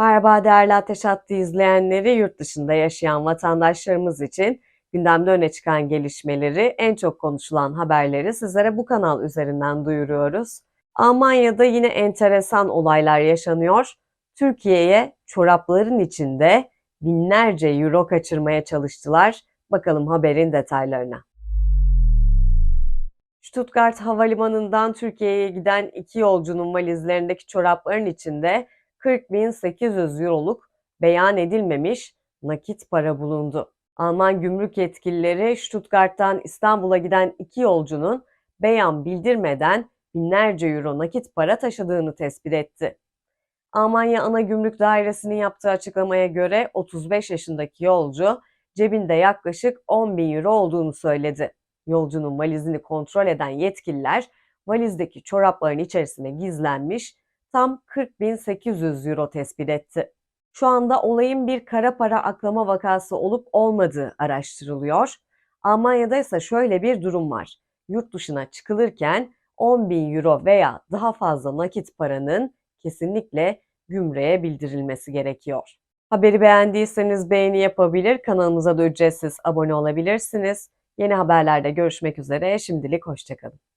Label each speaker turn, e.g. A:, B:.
A: Merhaba değerli Ateş Hattı izleyenleri, yurt dışında yaşayan vatandaşlarımız için gündemde öne çıkan gelişmeleri, en çok konuşulan haberleri sizlere bu kanal üzerinden duyuruyoruz. Almanya'da yine enteresan olaylar yaşanıyor. Türkiye'ye çorapların içinde binlerce euro kaçırmaya çalıştılar. Bakalım haberin detaylarına. Stuttgart Havalimanı'ndan Türkiye'ye giden iki yolcunun valizlerindeki çorapların içinde 40.800 euroluk beyan edilmemiş nakit para bulundu. Alman gümrük yetkilileri Stuttgart'tan İstanbul'a giden iki yolcunun beyan bildirmeden binlerce euro nakit para taşıdığını tespit etti. Almanya Ana Gümrük Dairesi'nin yaptığı açıklamaya göre 35 yaşındaki yolcu cebinde yaklaşık 10 bin euro olduğunu söyledi. Yolcunun valizini kontrol eden yetkililer valizdeki çorapların içerisine gizlenmiş tam 40.800 euro tespit etti. Şu anda olayın bir kara para aklama vakası olup olmadığı araştırılıyor. Almanya'da ise şöyle bir durum var. Yurt dışına çıkılırken 10.000 euro veya daha fazla nakit paranın kesinlikle gümrüğe bildirilmesi gerekiyor. Haberi beğendiyseniz beğeni yapabilir, kanalımıza da ücretsiz abone olabilirsiniz. Yeni haberlerde görüşmek üzere, şimdilik hoşçakalın.